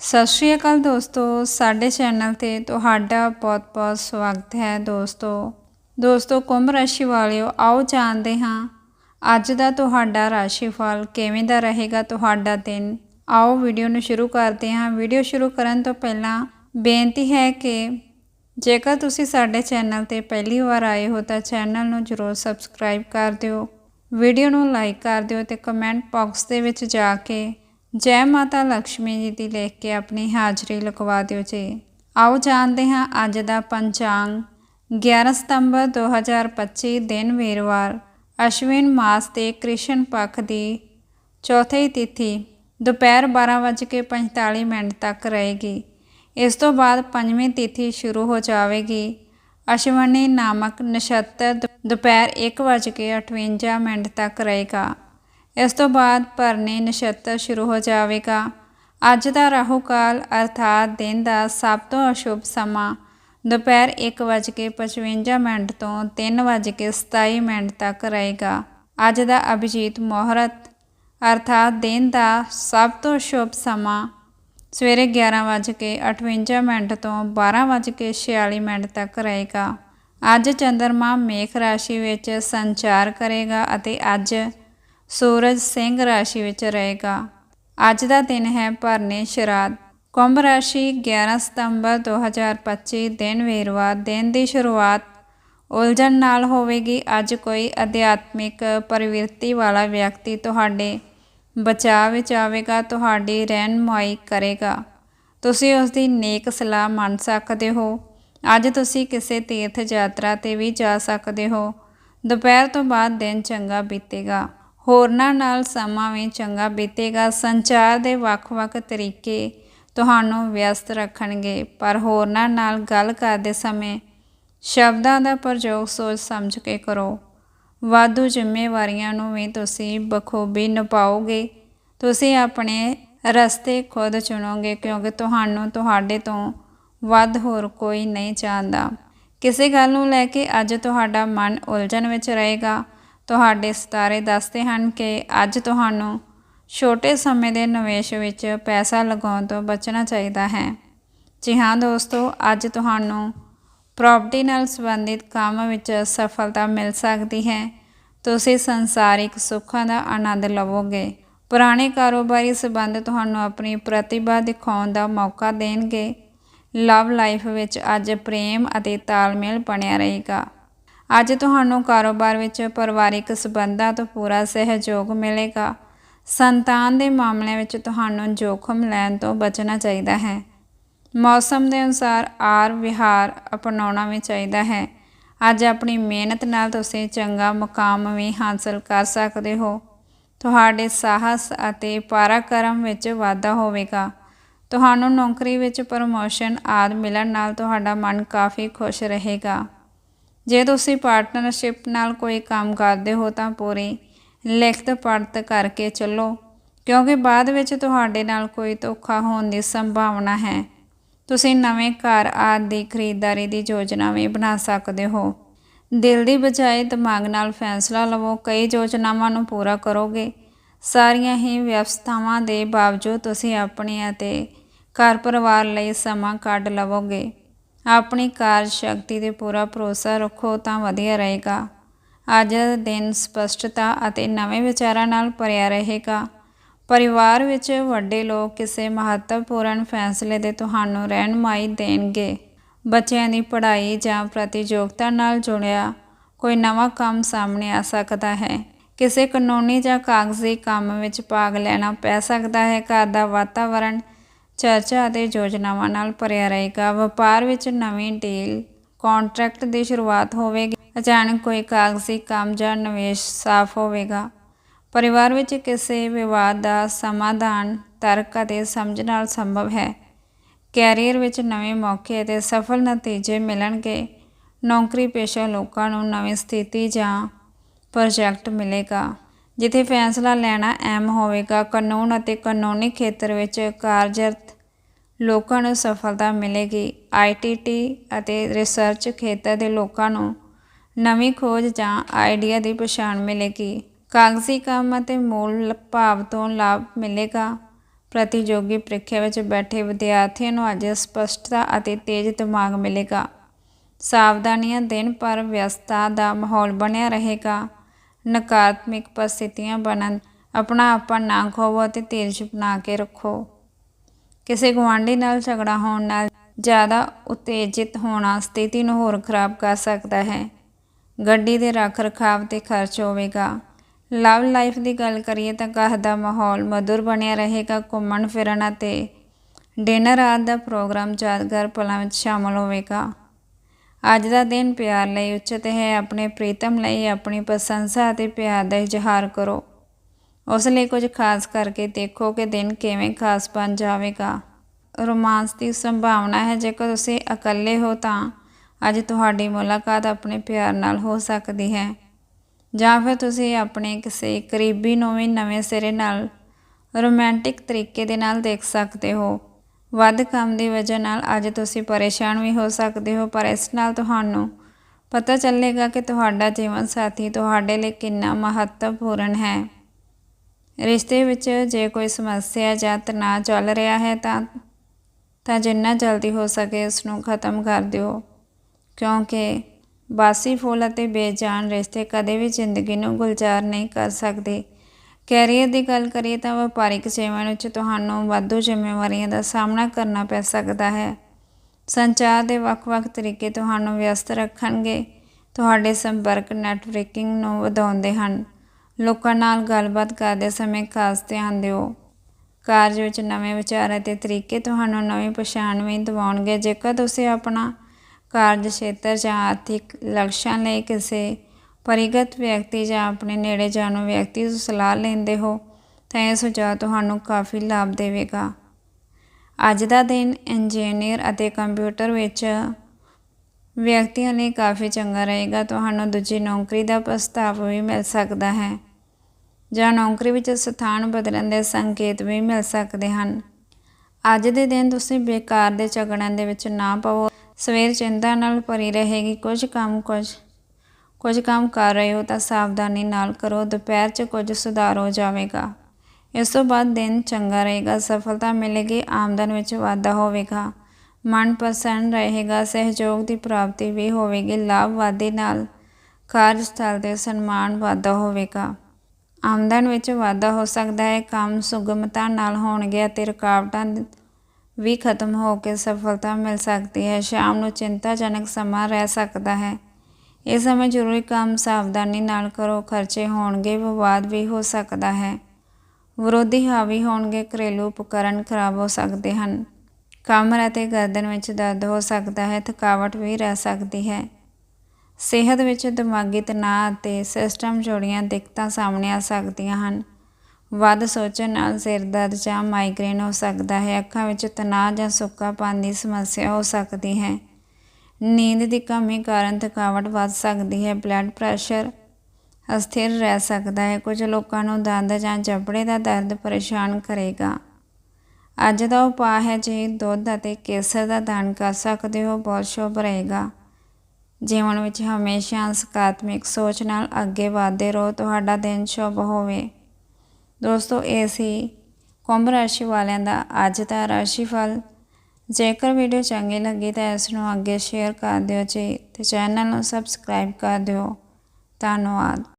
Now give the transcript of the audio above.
ਸਤਿ ਸ਼੍ਰੀ ਅਕਾਲ ਦੋਸਤੋ, ਸਾਡੇ ਚੈਨਲ ਤੇ ਤੁਹਾਡਾ ਬਹੁਤ-ਬਹੁਤ ਸਵਾਗਤ ਹੈ ਦੋਸਤੋ। ਦੋਸਤੋ, ਕੁੰਭ ਰਾਸ਼ੀ ਵਾਲਿਓ, ਆਓ ਜਾਣਦੇ ਹਾਂ, ਅੱਜ ਦਾ ਤੁਹਾਡਾ ਰਾਸ਼ੀਫਲ ਕਿਵੇਂ ਦਾ ਰਹੇਗਾ ਤੁਹਾਡਾ ਦਿਨ। ਆਓ ਵੀਡੀਓ ਨੂੰ ਸ਼ੁਰੂ ਕਰਦੇ ਹਾਂ। ਵੀਡੀਓ ਸ਼ੁਰੂ ਕਰਨ ਤੋਂ ਪਹਿਲਾਂ ਬੇਨਤੀ ਹੈ ਕਿ ਜੇਕਰ ਤੁਸੀਂ ਸਾਡੇ ਚੈਨਲ ਤੇ ਪਹਿਲੀ ਵਾਰ ਆਏ ਹੋ, ਤਾਂ ਚੈਨਲ ਨੂੰ ਜਰੂਰ ਸਬਸਕ੍ਰਾਈਬ ਕਰ ਦਿਓ। ਵੀਡੀਓ ਨੂੰ ਲਾਈਕ ਕਰ ਦਿਓ ਤੇ ਕਮੈਂਟ ਬਾਕਸ ਦੇ ਵਿੱਚ ਜਾ ਕੇ ਜੈ ਮਾਤਾ ਲక్ష్ਮੀ ਜੀ ਦੀ ਲਿਖ ਕੇ ਆਪਣੀ ਹਾਜ਼ਰੀ ਲਗਵਾ ਦਿਓ ਜੀ। ਆਓ ਜਾਣਦੇ ਹਾਂ ਅੱਜ ਦਾ ਪੰਚਾਂਗ। 11 ਸਤੰਬਰ 2025 ਦਿਨ ਵੀਰਵਾਰ, ਅਸ਼ਵਿਨ ਮਾਸ ਦੇ ਕ੍ਰਿਸ਼ਨ ਪੱਖ ਦੀ ਚੌਥੀ ਤਿਥੀ, ਦੁਪਹਿਰ 12:45 ਮਿੰਟ ਤੱਕ ਰਹੇਗੀ। ਇਸ ਤੋਂ ਬਾਅਦ ਪੰਜਵੀਂ ਤਿਥੀ ਸ਼ੁਰੂ ਹੋ ਜਾਵੇਗੀ। ਅਸ਼ਵਨੀ ਨਾਮਕ ਨਛੱਤਰ ਦੁਪਹਿਰ 1:58 ਮਿੰਟ ਤੱਕ ਰਹੇਗਾ। ਇਸ ਤੋਂ ਬਾਅਦ ਭਰਨੀ ਨਛੱਤਰ ਸ਼ੁਰੂ ਹੋ ਜਾਵੇਗਾ। ਅੱਜ ਦਾ ਰਾਹੂ ਕਾਲ ਅਰਥਾਤ ਦਿਨ ਦਾ ਸਭ ਤੋਂ ਅਸ਼ੁਭ ਸਮਾਂ। ਦੁਪਹਿਰ 1:55 ਮਿੰਟ ਤੋਂ 3:27 ਮਿੰਟ ਤੱਕ ਰਹੇਗਾ। ਅੱਜ ਦਾ ਅਭਿਜੀਤ ਮੋਹਰਤ ਅਰਥਾਤ ਦਿਨ ਦਾ ਸਭ ਤੋਂ ਸ਼ੁਭ ਸਮਾਂ। ਸਵੇਰੇ 11:58 ਮਿੰਟ ਤੋਂ 12:46 ਮਿੰਟ ਤੱਕ ਰਹੇਗਾ। ਅੱਜ ਚੰਦਰਮਾ ਮੇਖ ਰਾਸ਼ੀ ਵਿੱਚ ਸੰਚਾਰ ਕਰੇਗਾ ਅਤੇ ਅੱਜ ਸੂਰਜ ਸਿੰਘ ਰਾਸ਼ੀ ਵਿੱਚ ਰਹੇਗਾ। ਅੱਜ ਦਾ ਦਿਨ ਹੈ ਭਰਨੇ ਸ਼ਰਾਦ ਕੁੰਭ ਰਾਸ਼ੀ 11 ਸਤੰਬਰ 2025 ਦਿਨ ਵੀਰਵਾਰ ਦਿਨ ਦੀ ਸ਼ੁਰੂਆਤ ਉਲਝਣ ਨਾਲ ਹੋਵੇਗੀ। ਅੱਜ ਕੋਈ ਅਧਿਆਤਮਿਕ ਪ੍ਰਵਿਰਤੀ ਵਾਲਾ ਵਿਅਕਤੀ ਤੁਹਾਡੇ ਬਚਾਅ ਵਿੱਚ ਆਵੇਗਾ। ਤੁਹਾਡੀ ਰਹਿਨਮਾਈ ਕਰੇਗਾ। ਤੁਸੀਂ ਉਸ ਦੀ ਨੇਕ ਸਲਾਹ ਮੰਨ ਸਕਦੇ ਹੋ। ਅੱਜ ਤੁਸੀਂ ਕਿਸੇ ਤੀਰਥ ਯਾਤਰਾ ਤੇ ਵੀ ਜਾ ਸਕਦੇ ਹੋ। ਦੁਪਹਿਰ ਤੋਂ ਬਾਅਦ ਦਿਨ ਚੰਗਾ ਬੀਤੇਗਾ। ਹੋਰਨਾਂ ਨਾਲ ਸਮਾਂ ਵੀ ਚੰਗਾ ਬੀਤੇਗਾ। ਸੰਚਾਰ ਦੇ ਵੱਖ-ਵੱਖ ਤਰੀਕੇ ਤੁਹਾਨੂੰ ਵਿਅਸਤ ਰੱਖਣਗੇ, ਪਰ ਹੋਰਨਾਂ ਨਾਲ ਗੱਲ ਕਰਦੇ ਸਮੇਂ ਸ਼ਬਦਾਂ ਦਾ ਪ੍ਰਯੋਗ ਸੋਚ ਸਮਝ ਕੇ ਕਰੋ। ਵਾਧੂ ਜ਼ਿੰਮੇਵਾਰੀਆਂ ਨੂੰ ਵੀ ਤੁਸੀਂ ਬਖੂਬੀ ਨਿਭਾਓਗੇ। ਤੁਸੀਂ ਆਪਣੇ ਰਸਤੇ ਖੁਦ ਚੁਣੋਗੇ, ਕਿਉਂਕਿ ਤੁਹਾਨੂੰ ਤੁਹਾਡੇ ਤੋਂ ਵੱਧ ਹੋਰ ਕੋਈ ਨਹੀਂ ਜਾਣਦਾ। ਕਿਸੇ ਗੱਲ ਨੂੰ ਲੈ ਕੇ ਅੱਜ ਤੁਹਾਡਾ ਮਨ ਉਲਝਣ ਵਿੱਚ ਰਹੇਗਾ। ਤੁਹਾਡੇ ਸਿਤਾਰੇ ਦੱਸਦੇ ਹਨ ਕਿ ਅੱਜ ਤੁਹਾਨੂੰ ਛੋਟੇ ਸਮੇਂ ਦੇ ਨਿਵੇਸ਼ ਵਿੱਚ ਪੈਸਾ ਲਗਾਉਣ ਤੋਂ ਬਚਣਾ ਚਾਹੀਦਾ ਹੈ। ਜੀ ਹਾਂ ਦੋਸਤੋ, ਅੱਜ ਤੁਹਾਨੂੰ ਪ੍ਰਾਪਰਟੀ ਨਾਲ ਸੰਬੰਧਿਤ ਕੰਮ ਵਿੱਚ ਸਫਲਤਾ ਮਿਲ ਸਕਦੀ ਹੈ। ਤੁਸੀਂ ਸੰਸਾਰਿਕ ਸੁੱਖਾਂ ਦਾ ਆਨੰਦ ਲਵੋਗੇ। ਪੁਰਾਣੇ ਕਾਰੋਬਾਰੀ ਸਬੰਧ ਤੁਹਾਨੂੰ ਆਪਣੀ ਪ੍ਰਤਿਭਾ ਦਿਖਾਉਣ ਦਾ ਮੌਕਾ ਦੇਣਗੇ। ਲਵ ਲਾਈਫ ਵਿੱਚ ਅੱਜ ਪ੍ਰੇਮ ਅਤੇ ਤਾਲਮੇਲ ਬਣਿਆ ਰਹੇਗਾ। ਅੱਜ ਤੁਹਾਨੂੰ ਕਾਰੋਬਾਰ ਵਿੱਚ ਪਰਿਵਾਰਿਕ ਸਬੰਧਾਂ ਤੋਂ ਪੂਰਾ ਸਹਿਯੋਗ ਮਿਲੇਗਾ। ਸੰਤਾਨ ਦੇ ਮਾਮਲੇ ਵਿੱਚ ਤੁਹਾਨੂੰ ਜੋਖਮ ਲੈਣ ਤੋਂ ਬਚਣਾ ਚਾਹੀਦਾ ਹੈ। ਮੌਸਮ ਦੇ ਅਨੁਸਾਰ ਆਰ ਵਿਹਾਰ ਅਪਣਾਉਣਾ ਵੀ ਚਾਹੀਦਾ ਹੈ। ਅੱਜ ਆਪਣੀ ਮਿਹਨਤ ਨਾਲ ਤੁਸੀਂ ਚੰਗਾ ਮੁਕਾਮ ਵੀ ਹਾਸਲ ਕਰ ਸਕਦੇ ਹੋ। ਤੁਹਾਡੇ ਸਾਹਸ ਅਤੇ ਪਰਾਕਰਮ ਵਿੱਚ ਵਾਧਾ ਹੋਵੇਗਾ। ਤੁਹਾਨੂੰ ਨੌਕਰੀ ਵਿੱਚ ਪ੍ਰਮੋਸ਼ਨ ਆਦ ਮਿਲਣ ਨਾਲ ਤੁਹਾਡਾ ਮਨ ਕਾਫੀ ਖੁਸ਼ ਰਹੇਗਾ। ਜੇ ਤੁਸੀਂ ਪਾਰਟਨਰਸ਼ਿਪ ਨਾਲ ਕੋਈ ਕੰਮ ਕਰਦੇ ਹੋ ਤਾਂ ਪੂਰੀ ਲਿਖਤ ਪੜਤ ਕਰਕੇ ਚੱਲੋ, ਕਿਉਂਕਿ ਬਾਅਦ ਵਿੱਚ ਤੁਹਾਡੇ ਨਾਲ ਕੋਈ ਧੋਖਾ ਹੋਣ ਦੀ ਸੰਭਾਵਨਾ ਹੈ। ਤੁਸੀਂ ਨਵੇਂ ਘਰ ਆਦਿ ਦੀ ਖਰੀਦਦਾਰੀ ਦੀ ਯੋਜਨਾ ਵੀ ਬਣਾ ਸਕਦੇ ਹੋ। ਦਿਲ ਦੀ ਬਜਾਏ ਦਿਮਾਗ ਨਾਲ ਫੈਸਲਾ ਲਵੋ, ਕਈ ਯੋਜਨਾਵਾਂ ਨੂੰ ਪੂਰਾ ਕਰੋਗੇ। ਸਾਰੀਆਂ ਹੀ ਵਿਵਸਥਾਵਾਂ ਦੇ ਬਾਵਜੂਦ ਤੁਸੀਂ ਆਪਣੇ ਅਤੇ ਘਰ ਪਰਿਵਾਰ ਲਈ ਸਮਾਂ ਕੱਢ ਲਵੋਗੇ। ਆਪਣੀ ਕਾਰਜ ਸ਼ਕਤੀ ਤੇ ਪੂਰਾ ਭਰੋਸਾ ਰੱਖੋ ਤਾਂ ਵਧੀਆ ਰਹੇਗਾ। ਅੱਜ ਦਾ ਦਿਨ ਸਪਸ਼ਟਤਾ ਅਤੇ ਨਵੇਂ ਵਿਚਾਰਾਂ ਨਾਲ ਭਰਿਆ ਰਹੇਗਾ। ਪਰਿਵਾਰ ਵਿੱਚ ਵੱਡੇ ਲੋਕ ਕਿਸੇ ਮਹੱਤਵਪੂਰਨ ਫੈਸਲੇ ਦੇ ਤੁਹਾਨੂੰ ਰਹਿਨਮਾਈ ਦੇਣਗੇ। ਬੱਚਿਆਂ ਦੀ ਪੜ੍ਹਾਈ ਜਾਂ ਪ੍ਰਤੀਯੋਗਤਾ ਨਾਲ ਜੁੜਿਆ ਕੋਈ ਨਵਾਂ ਕੰਮ ਸਾਹਮਣੇ ਆ ਸਕਦਾ ਹੈ। ਕਿਸੇ ਕਾਨੂੰਨੀ ਜਾਂ ਕਾਗਜ਼ੀ ਕੰਮ ਵਿੱਚ ਭਾਗ ਲੈਣਾ ਪੈ ਸਕਦਾ ਹੈ। ਘਰ ਦਾ ਵਾਤਾਵਰਣ ਚਰਚਾ ਅਤੇ ਯੋਜਨਾਵਾਂ ਨਾਲ ਭਰਿਆ ਰਹੇਗਾ। ਵਪਾਰ ਵਿੱਚ ਨਵੀਂ ਡੀਲ, ਕੰਟਰੈਕਟ ਦੀ ਸ਼ੁਰੂਆਤ ਹੋਵੇਗੀ। ਅਚਾਨਕ ਕੋਈ ਕਾਗਜ਼ੀ ਕੰਮ ਜਾਂ ਨਿਵੇਸ਼ ਸਾਫ਼ ਹੋਵੇਗਾ। ਪਰਿਵਾਰ ਵਿੱਚ ਕਿਸੇ ਵਿਵਾਦ ਦਾ ਸਮਾਧਾਨ ਤਰਕ ਅਤੇ ਸਮਝ ਨਾਲ ਸੰਭਵ ਹੈ। ਕੈਰੀਅਰ ਵਿੱਚ ਨਵੇਂ ਮੌਕੇ ਅਤੇ ਸਫਲ ਨਤੀਜੇ ਮਿਲਣਗੇ। ਨੌਕਰੀ ਪੇਸ਼ਾ ਲੋਕਾਂ ਨੂੰ ਨਵੀਂ ਸਥਿਤੀ ਜਾਂ ਪ੍ਰੋਜੈਕਟ ਮਿਲੇਗਾ, ਜਿੱਥੇ ਫੈਸਲਾ ਲੈਣਾ ਅਹਿਮ ਹੋਵੇਗਾ। ਕਾਨੂੰਨ ਅਤੇ ਕਾਨੂੰਨੀ ਖੇਤਰ ਵਿੱਚ ਕਾਰਜਰਤ ਲੋਕਾਂ ਨੂੰ ਸਫਲਤਾ ਮਿਲੇਗੀ। ਆਈਟੀਟੀ ਅਤੇ ਰਿਸਰਚ ਖੇਤਰ ਦੇ ਲੋਕਾਂ ਨੂੰ ਨਵੀਂ ਖੋਜ ਜਾਂ ਆਈਡੀਆ ਦੀ ਪਛਾਣ ਮਿਲੇਗੀ। ਕਾਗਜ਼ੀ ਕੰਮ ਅਤੇ ਮੂਲ ਭਾਵ ਤੋਂ ਲਾਭ ਮਿਲੇਗਾ। ਪ੍ਰਤੀਯੋਗੀ ਪ੍ਰੀਖਿਆ ਵਿੱਚ ਬੈਠੇ ਵਿਦਿਆਰਥੀਆਂ ਨੂੰ ਅੱਜ ਸਪਸ਼ਟਤਾ ਅਤੇ ਤੇਜ਼ ਦਿਮਾਗ ਮਿਲੇਗਾ। ਸਾਵਧਾਨੀਆਂ ਦਿਨ ਪਰ ਵਿਅਸਤਾ ਦਾ ਮਾਹੌਲ ਬਣਿਆ ਰਹੇਗਾ। ਨਕਾਰਾਤਮਕ ਪਰਿਸਥਿਤੀਆਂ ਬਣਨ। ਆਪਣਾ ਆਪਾ ਨਾ ਖੋਵੋ ਅਤੇ ਤੇਜ਼ ਬਣਾ ਕੇ ਰੱਖੋ। ਕਿਸੇ ਗੁਆਂਢੀ ਨਾਲ ਝਗੜਾ ਹੋਣ ਨਾਲ ਜ਼ਿਆਦਾ ਉਤੇਜਿਤ ਹੋਣਾ ਸਥਿਤੀ ਨੂੰ ਹੋਰ ਖਰਾਬ ਕਰ ਸਕਦਾ ਹੈ। ਗੱਡੀ ਦੇ ਰੱਖ ਰਖਾਵ ਤੇ ਖਰਚ ਹੋਵੇਗਾ। ਲਵ ਲਾਈਫ ਦੀ ਗੱਲ ਕਰੀਏ ਤਾਂ ਘਰ ਦਾ ਮਾਹੌਲ ਮధుਰ ਬਣਿਆ ਰਹੇਗਾ, ਘੁੰਮਣ ਫਿਰਨ ਅਤੇ ਡਿਨਰ ਆਦਿ ਦਾ ਪ੍ਰੋਗਰਾਮ ਯਾਦਗਾਰ ਪਲਾਂ ਵਿੱਚ ਸ਼ਾਮਲ ਹੋਵੇਗਾ। ਅੱਜ ਦਾ ਦਿਨ ਪਿਆਰ ਲਈ ਉਚਿਤ ਹੈ, ਆਪਣੇ ਪ੍ਰੀਤਮ ਲਈ ਆਪਣੀ ਪ੍ਰਸ਼ੰਸਾ ਅਤੇ ਪਿਆਰ ਦਾ ਇਜ਼ਹਾਰ ਕਰੋ। ਉਸ ਲਈ ਕੁਝ ਖਾਸ ਕਰਕੇ ਦੇਖੋ ਕਿ ਦਿਨ ਕਿਵੇਂ ਖਾਸ ਬਣ ਜਾਵੇਗਾ। ਰੋਮਾਂਸ ਦੀ ਸੰਭਾਵਨਾ ਹੈ, ਜੇਕਰ ਤੁਸੀਂ ਇਕੱਲੇ ਹੋ ਤਾਂ ਅੱਜ ਤੁਹਾਡੀ ਮੁਲਾਕਾਤ ਆਪਣੇ ਪਿਆਰ ਨਾਲ ਹੋ ਸਕਦੀ ਹੈ। ਜਾਂ ਫਿਰ ਤੁਸੀਂ ਆਪਣੇ ਕਿਸੇ ਕਰੀਬੀ ਨੂੰ ਵੀ ਨਵੇਂ ਸਿਰੇ ਨਾਲ ਰੋਮਾਂਟਿਕ ਤਰੀਕੇ ਦੇ ਨਾਲ ਦੇਖ ਸਕਦੇ ਹੋ। ਵੱਧ ਕੰਮ ਦੀ ਵਜ੍ਹਾ ਨਾਲ ਅੱਜ ਤੁਸੀਂ ਪਰੇਸ਼ਾਨ ਵੀ ਹੋ ਸਕਦੇ ਹੋ, ਪਰ ਇਸ ਨਾਲ ਤੁਹਾਨੂੰ ਪਤਾ ਚੱਲੇਗਾ ਕਿ ਤੁਹਾਡਾ ਜੀਵਨ ਸਾਥੀ ਤੁਹਾਡੇ ਲਈ ਕਿੰਨਾ ਮਹੱਤਵਪੂਰਨ ਹੈ। ਰਿਸ਼ਤੇ ਵਿੱਚ ਜੇ ਕੋਈ ਸਮੱਸਿਆ ਜਾਂ ਤਣਾਅ ਚੱਲ ਰਿਹਾ ਹੈ ਤਾਂ ਤਾਂ ਜਿੰਨਾ ਜਲਦੀ ਹੋ ਸਕੇ ਉਸ ਨੂੰ ਖਤਮ ਕਰ ਦਿਓ। ਕਿਉਂਕਿ ਬਾਸੀ ਫੁੱਲ ਅਤੇ ਬੇਜਾਨ ਰਿਸ਼ਤੇ ਕਦੇ ਵੀ ਜ਼ਿੰਦਗੀ ਨੂੰ ਗੁਲਜ਼ਾਰ ਨਹੀਂ ਕਰ ਸਕਦੇ। ਕੈਰੀਅਰ ਦੀ ਗੱਲ ਕਰੀਏ ਤਾਂ ਵਪਾਰਿਕ ਜੀਵਨ ਵਿੱਚ ਤੁਹਾਨੂੰ ਵਾਧੂ ਜ਼ਿੰਮੇਵਾਰੀਆਂ ਦਾ ਸਾਹਮਣਾ ਕਰਨਾ ਪੈ ਸਕਦਾ ਹੈ। ਸੰਚਾਰ ਦੇ ਵੱਖ-ਵੱਖ ਤਰੀਕੇ ਤੁਹਾਨੂੰ ਵਿਅਸਤ ਰੱਖਣਗੇ। ਤੁਹਾਡੇ ਸੰਪਰਕ ਨੈਟਵਰਕਿੰਗ ਨੂੰ ਵਧਾਉਂਦੇ ਹਨ। ਲੋਕਾਂ ਨਾਲ ਗੱਲਬਾਤ ਕਰਦੇ ਸਮੇਂ ਖਾਸ ਧਿਆਨ ਦਿਓ। ਕਾਰਜ ਵਿੱਚ ਨਵੇਂ ਵਿਚਾਰ ਅਤੇ ਤਰੀਕੇ ਤੁਹਾਨੂੰ ਨਵੀਂ ਪਛਾਣ ਵੀ ਦਿਵਾਉਣਗੇ। ਜੇਕਰ ਤੁਸੀਂ ਆਪਣਾ ਕਾਰਜ ਖੇਤਰ ਜਾਂ ਆਰਥਿਕ ਲਕਸ਼ਾਂ ਲਈ ਕਿਸੇ ਪਰਿਗਤ ਵਿਅਕਤੀ ਜਾਂ ਆਪਣੇ ਨੇੜੇ ਜਾਣੂ ਵਿਅਕਤੀ ਤੋਂ ਸਲਾਹ ਲੈਂਦੇ ਹੋ, ਤਾਂ ਇਹ ਸੁਝਾਅ ਤੁਹਾਨੂੰ ਕਾਫੀ ਲਾਭ ਦੇਵੇਗਾ। ਅੱਜ ਦਾ ਦਿਨ ਇੰਜੀਨੀਅਰ ਅਤੇ ਕੰਪਿਊਟਰ ਵਿੱਚ ਵਿਅਕਤੀਆਂ ਲਈ ਕਾਫੀ ਚੰਗਾ ਰਹੇਗਾ। ਤੁਹਾਨੂੰ ਦੂਜੀ ਨੌਕਰੀ ਦਾ ਪ੍ਰਸਤਾਵ ਵੀ ਮਿਲ ਸਕਦਾ ਹੈ। ਜਾਂ ਨੌਕਰੀ ਵਿੱਚ ਸਥਾਨ ਬਦਲਣ ਦੇ ਸੰਕੇਤ ਵੀ ਮਿਲ ਸਕਦੇ ਹਨ। ਅੱਜ ਦੇ ਦਿਨ ਤੁਸੀਂ ਬੇਕਾਰ ਦੇ ਝਗੜਿਆਂ ਦੇ ਵਿੱਚ ਨਾ ਪਵੋ। ਸਵੇਰ ਚਿੰਤਾ ਨਾਲ ਭਰੀ ਰਹੇਗੀ। ਕੁਝ ਕੰਮ ਕੁਝ ਕੁਝ ਕੰਮ ਕਰ ਰਹੇ ਹੋ ਤਾਂ ਸਾਵਧਾਨੀ ਨਾਲ ਕਰੋ। ਦੁਪਹਿਰ 'ਚ ਕੁਝ ਸੁਧਾਰ ਹੋ ਜਾਵੇਗਾ। ਇਸ ਤੋਂ ਬਾਅਦ ਦਿਨ ਚੰਗਾ ਰਹੇਗਾ। ਸਫਲਤਾ ਮਿਲੇਗੀ। ਆਮਦਨ ਵਿੱਚ ਵਾਧਾ ਹੋਵੇਗਾ। ਮਨ ਪ੍ਰਸੰਨ ਰਹੇਗਾ। ਸਹਿਯੋਗ ਦੀ ਪ੍ਰਾਪਤੀ ਵੀ ਹੋਵੇਗੀ। ਲਾਭ ਵਾਧੇ ਨਾਲ ਕਾਰਜ ਸਥਲ ਤੇ ਸਨਮਾਨ ਵਾਧਾ ਹੋਵੇਗਾ। ਆਮਦਨ ਵਿੱਚ ਵਾਧਾ ਹੋ ਸਕਦਾ ਹੈ, ਕੰਮ ਸੁਗਮਤਾ ਨਾਲ ਹੋਣਗੇ ਅਤੇ ਰੁਕਾਵਟਾਂ ਵੀ ਖਤਮ ਹੋ ਕੇ ਸਫਲਤਾ ਮਿਲ ਸਕਦੀ ਹੈ। ਸ਼ਾਮ ਨੂੰ ਚਿੰਤਾਜਨਕ ਸਮਾਂ ਰਹਿ ਸਕਦਾ ਹੈ। ਇਸ ਸਮੇਂ ਜ਼ਰੂਰੀ ਕੰਮ ਸਾਵਧਾਨੀ ਨਾਲ ਕਰੋ, ਖਰਚੇ ਹੋਣਗੇ, ਵਿਵਾਦ ਵੀ ਹੋ ਸਕਦਾ ਹੈ। ਵਿਰੋਧੀ ਹਾਵੀ ਹੋਣਗੇ, ਘਰੇਲੂ ਉਪਕਰਨ ਖਰਾਬ ਹੋ ਸਕਦੇ ਹਨ। ਕਮਰ ਅਤੇ ਗਰਦਨ ਵਿੱਚ ਦਰਦ ਹੋ ਸਕਦਾ ਹੈ, ਥਕਾਵਟ ਵੀ ਰਹਿ ਸਕਦੀ ਹੈ। ਸਿਹਤ ਵਿੱਚ ਦਿਮਾਗੀ ਤਣਾਅ ਅਤੇ ਸਿਸਟਮ ਜੋੜੀਆਂ ਦਿੱਕਤਾਂ ਸਾਹਮਣੇ ਆ ਸਕਦੀਆਂ ਹਨ। ਵੱਧ ਸੋਚਣ ਨਾਲ ਸਿਰ ਦਰਦ ਜਾਂ ਮਾਈਗ੍ਰੇਨ ਹੋ ਸਕਦਾ ਹੈ। ਅੱਖਾਂ ਵਿੱਚ ਤਣਾਅ ਜਾਂ ਸੁੱਕਾਪਨ ਦੀ ਸਮੱਸਿਆ ਹੋ ਸਕਦੀ ਹੈ। ਨੀਂਦ ਦੀ ਕਮੀ ਕਾਰਨ ਥਕਾਵਟ ਵੱਧ ਸਕਦੀ ਹੈ। ਬਲੱਡ ਪ੍ਰੈਸ਼ਰ ਅਸਥਿਰ ਰਹਿ ਸਕਦਾ ਹੈ। ਕੁਝ ਲੋਕਾਂ ਨੂੰ ਦੰਦ ਜਾਂ ਜਬੜੇ ਦਾ ਦਰਦ ਪਰੇਸ਼ਾਨ ਕਰੇਗਾ। ਅੱਜ ਦਾ ਉਪਾਅ ਹੈ ਜੇ ਦੁੱਧ ਅਤੇ ਕੇਸਰ ਦਾ ਦਾਨ ਕਰ ਸਕਦੇ ਹੋ। ਬਹੁਤ ਸ਼ੁਭ ਰਹੇਗਾ। ਜੀਵਨ ਵਿੱਚ ਹਮੇਸ਼ਾ ਸਕਾਰਾਤਮਕ ਸੋਚ ਨਾਲ ਅੱਗੇ ਵਧਦੇ ਰਹੋ, ਤੁਹਾਡਾ ਦਿਨ ਸ਼ੁਭ ਹੋਵੇ। ਦੋਸਤੋ, ਇਹ ਸੀ ਕੁੰਭ ਰਾਸ਼ੀ ਵਾਲਿਆਂ ਦਾ ਅੱਜ ਦਾ ਰਾਸ਼ੀਫਲ। ਜੇਕਰ ਵੀਡੀਓ ਚੰਗੀ ਲੱਗੀ ਤਾਂ ਇਸ ਨੂੰ ਅੱਗੇ ਸ਼ੇਅਰ ਕਰ ਦਿਓ ਜੀ ਤੇ ਚੈਨਲ ਨੂੰ ਸਬਸਕ੍ਰਾਈਬ ਕਰ ਦਿਓ। ਧੰਨਵਾਦ।